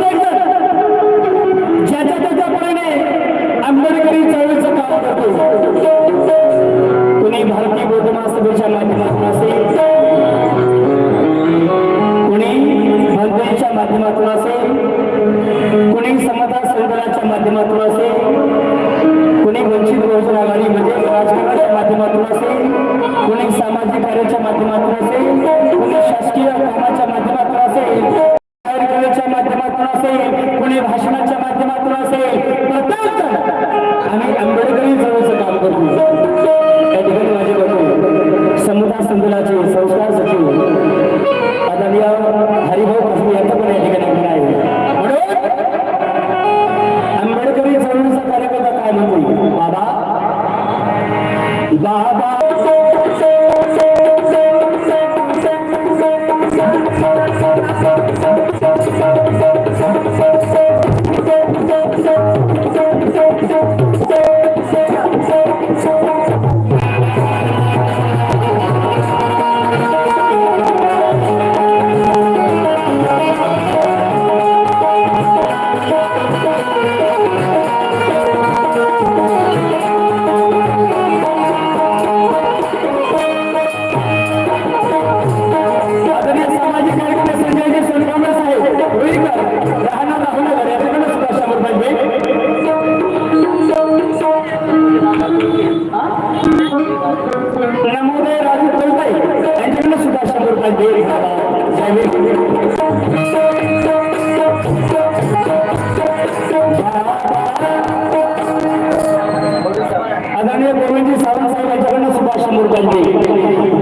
আপনার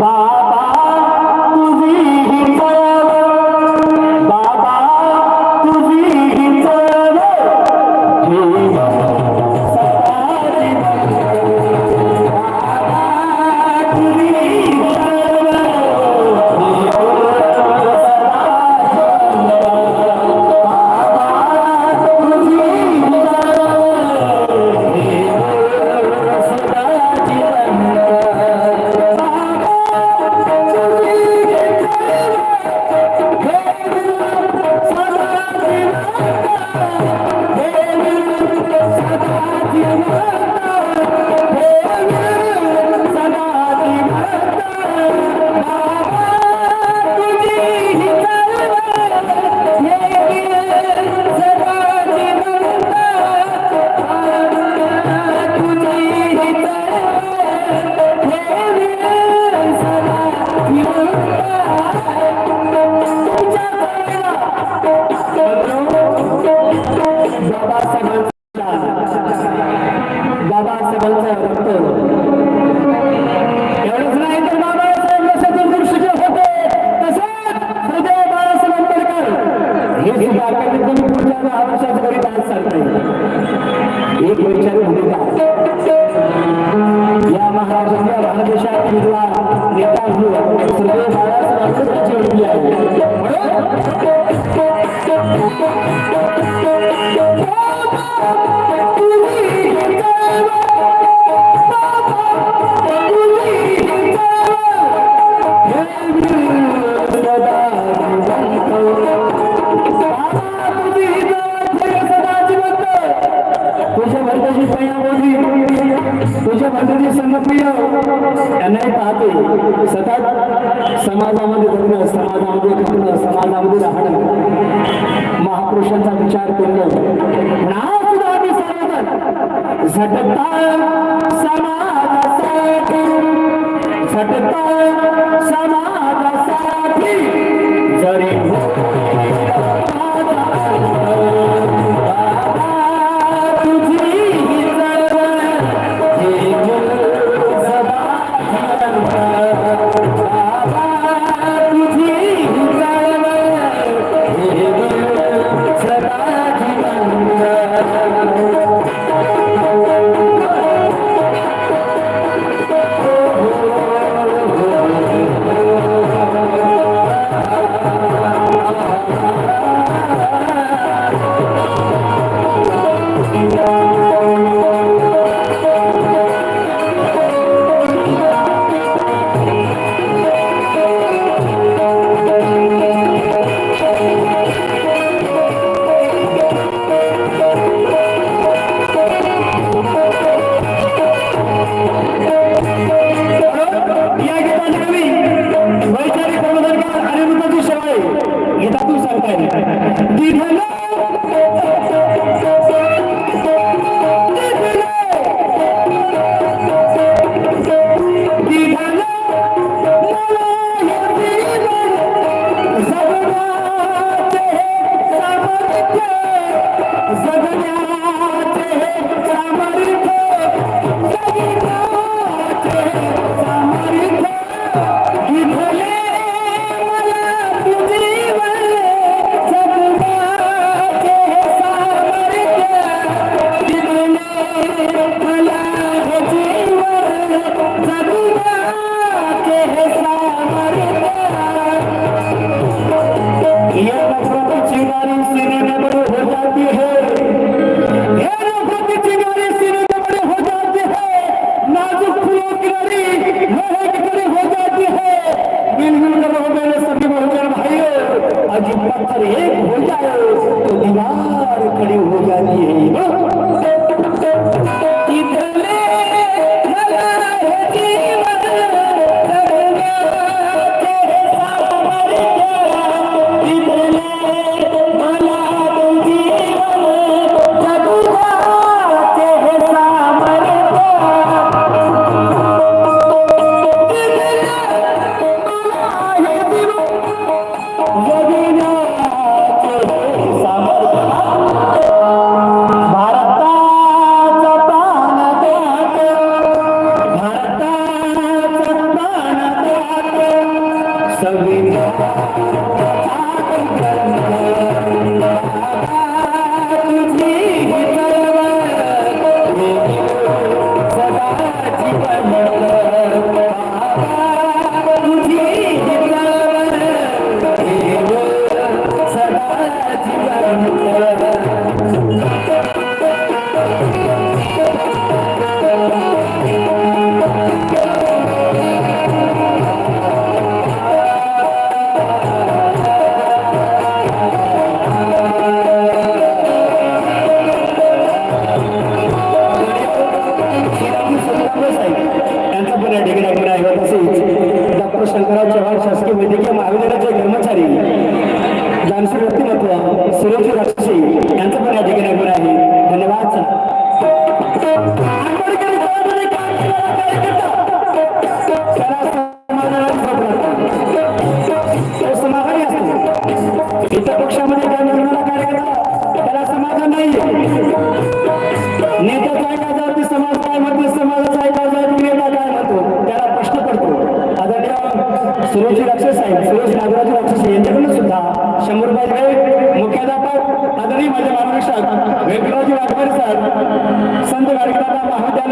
বা तुझ्या भारताची बोलली तुझ्या भारताची संगप्रिय त्यांनाही पाहते. सतत समाजामध्ये जगणं समाजामध्ये घडणं समाजामध्ये राहणं. महापुरुषांचा विचार करणं. ना सुद्धा झटता समाजासाठी. झटता समाजासाठी. जरी Thank you.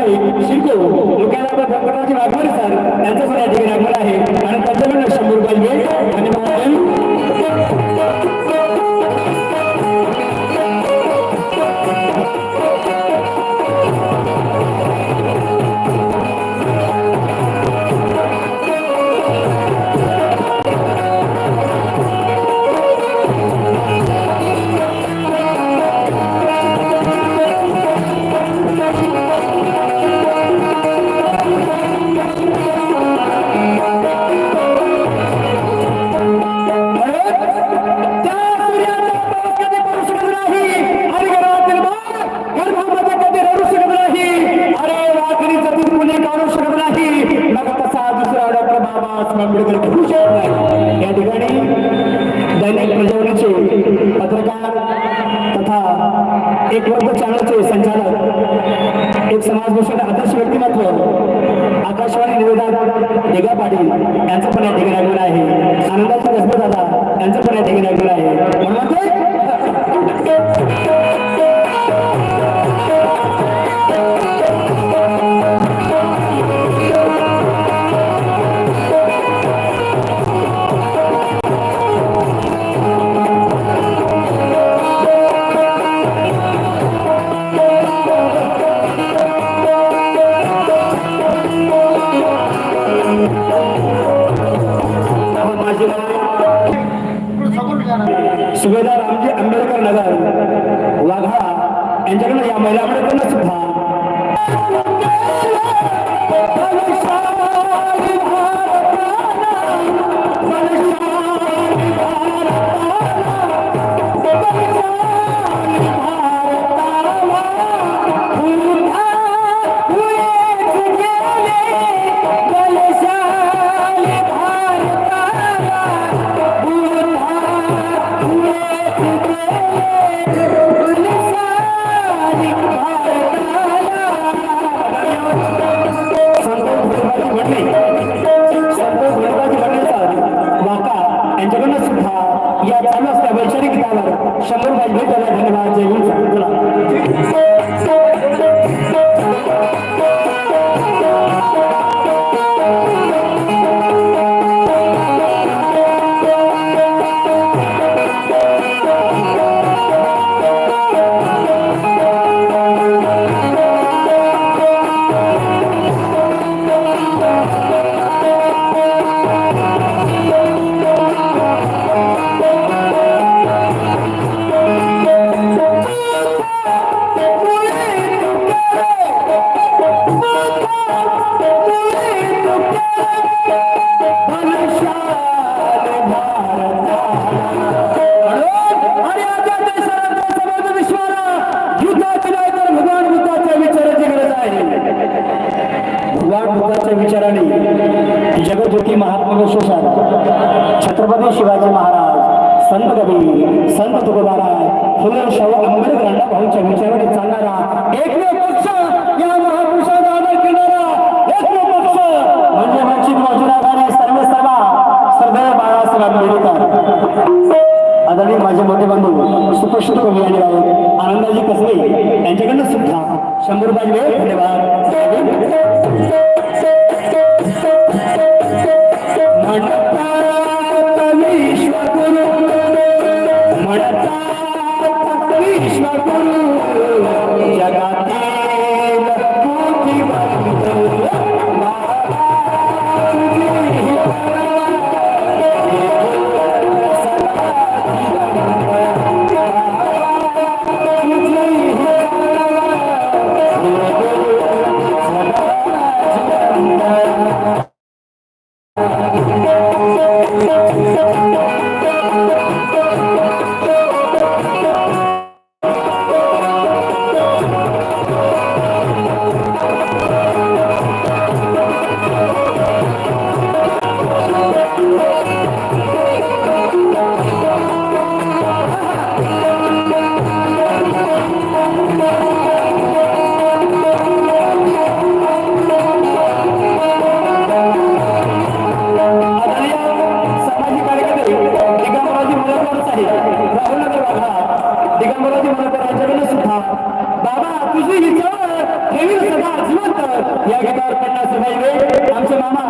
शिकू लोकांना संकटाची वापर सर त्यांचं पण या ठिकाणी आपण आहे. entrepreneur. जास्त वैचारिक शंभर रुपये भेटला धन्यवाद. जय हिंद. विचाराने जगज्योती महात्मा विशेषण छत्रपती शिवाजी महाराज संत कवी संत तुकोबाराय फुलं शाहू आंबेडकरांना भाऊच्या विचाराने चालणारा एकमेव शास्त्रात मिळतात. आदरणीय माझे मोठे बांधव सुप्रसिद्ध कवी आणि आनंदाजी कसबे यांच्याकडनं सुद्धा शंभर रुपये धन्यवाद. म्हणता पिशवी हिच्यावर ठेवी सदा जिवंत. या गटावर पन्नास रुपये आमचे मामा.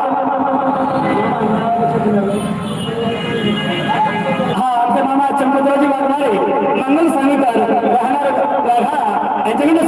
हा आमचे मामा चंपतराजी वाघमारे मंगल सांगितलं राहणार यांच्याकडे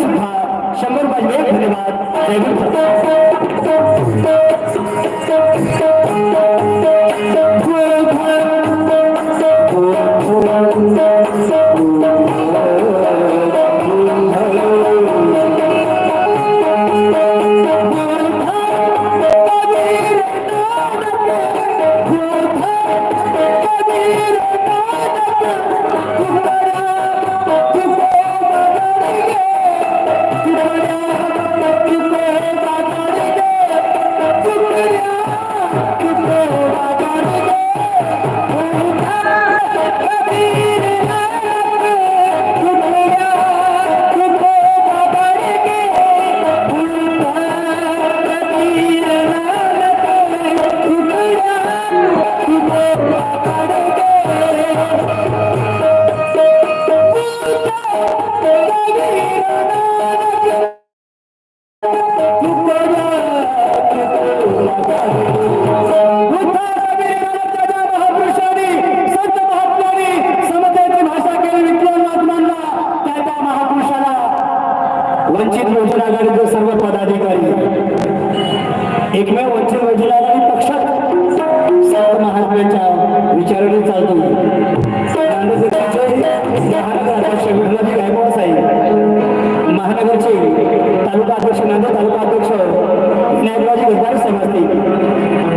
असते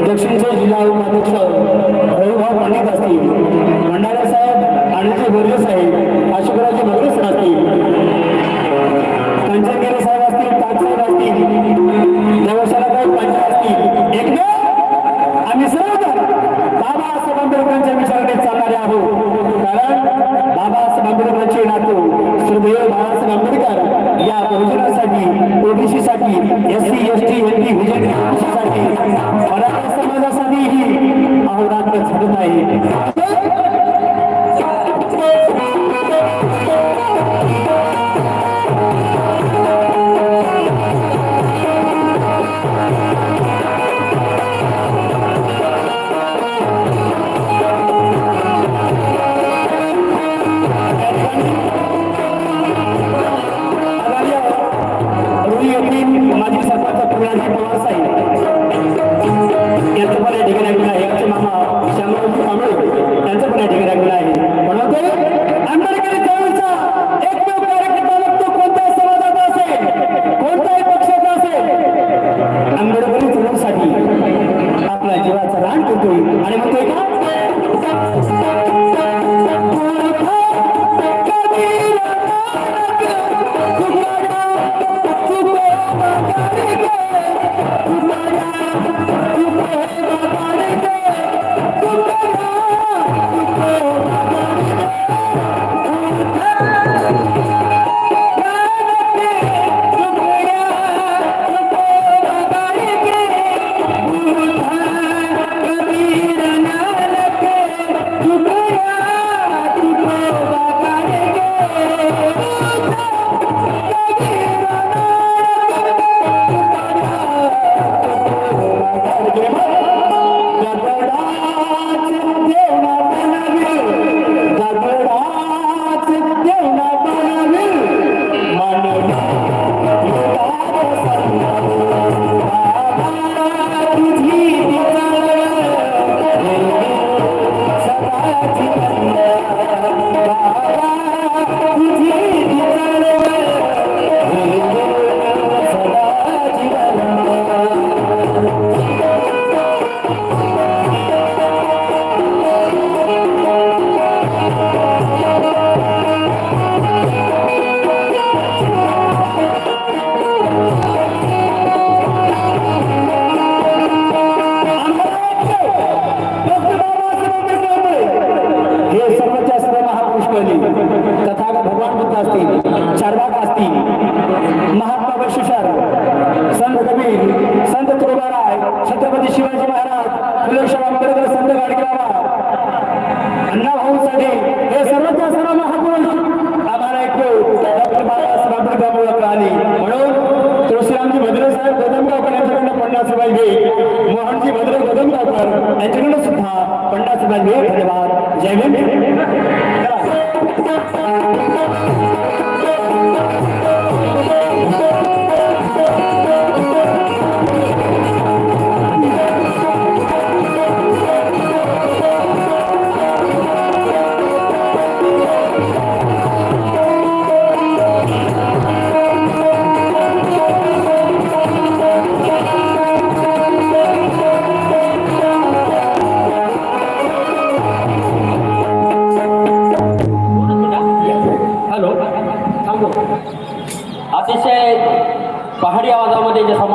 दक्षिणचे जिल्हा उपाध्यक्ष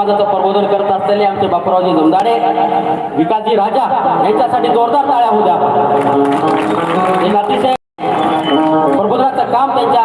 समाजाचं प्रबोधन करत असलेले आमचे बापूरावजी जमदाडे विकासजी राजा यांच्यासाठी जोरदार टाळ्या होत्या एक अतिशय प्रबोधनाचं काम त्यांच्या